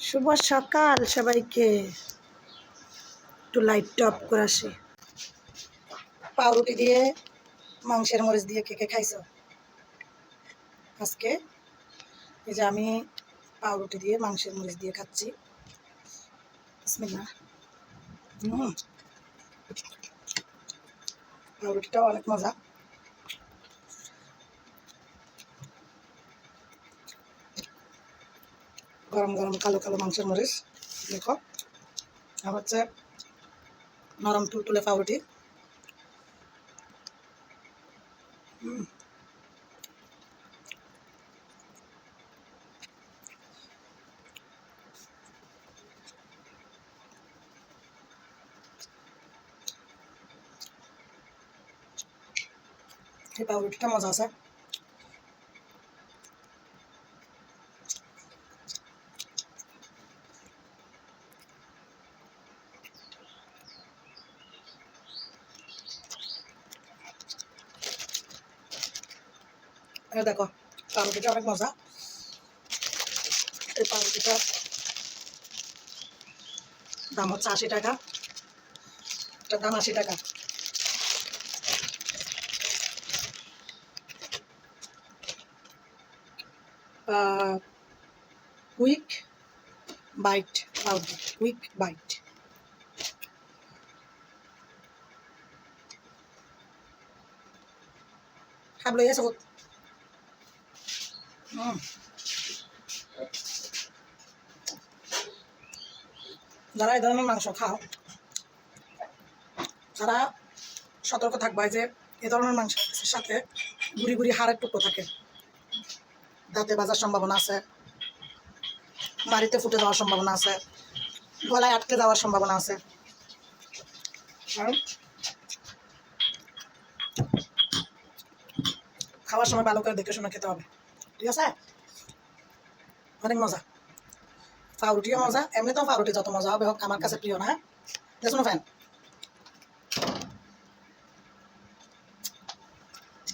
শুভ সকাল সবাইকে। একটু লাইট টপ করে আসি। পাউরুটি দিয়ে, মাংসের মরিচ দিয়ে কে কে খাইছো? আজকে এই যে আমি পাউরুটি দিয়ে, মাংসের মরিচ দিয়ে খাচ্ছি। হুম। পাউরুটিটাও অনেক মজা। গরম গরম কালো কালো মাংসের মরিচ, দেখো। আর হচ্ছে নরম তুলতুলে পাউরুটি। পাউরুটিটা মজা আছে। দেখো, পাউরুটিটা অনেক মজা। এই পাউরুটিটা দাম হচ্ছে আশি টাকা। এটার দাম আশি টাকা। কুইক বাইট পাউরুটি কুইক বাইট খাবলো এসে। হুম যারা এই ধরনের মাংস খাও, তারা সতর্ক থাকবে যে এ ধরনের মাংসের সাথে গুড়ি গুড়ি হাড়ের টুকরো থাকে। দাঁতে বাজার সম্ভাবনা আছে, বাড়িতে ফুটে যাওয়ার সম্ভাবনা আছে, গলায় আটকে যাওয়ার সম্ভাবনা আছে। খাওয়ার সময় ভালো করে দেখে শুনে খেতে হবে। ঠিক আছে? অনেক মজা। পাউরুটিও মজা এমনিতেও পাউরুটি যত মজা হবে হোক আমার কাছে প্রিয় না দেখুন ফ্যান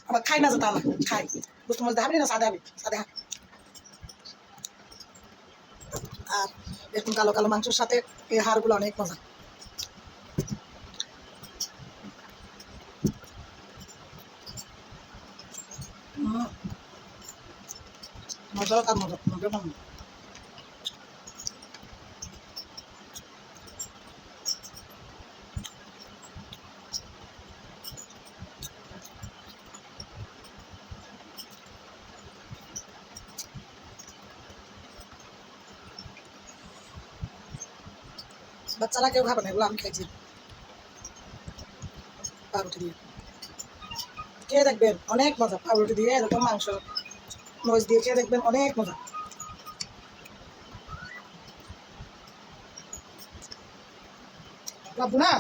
আবার খাই না যে তা খাই। বুঝতে মজা হাবি না সাদা হাবি সাদা আর এরকম কালো কালো মাংসের সাথে এই হাড়গুলো অনেক মজা হুম। মজা মজা বাচ্চারা কেউ খাবে না, এগুলো আমি খাইছি। পাউরুটি দিয়ে। খেয়ে দেখবেন, অনেক মজা, পাউরুটি দিয়ে এরকম মাংস। মরিচ দিয়ে খেয়ে দেখবেন অনেক মজা। লাভ না?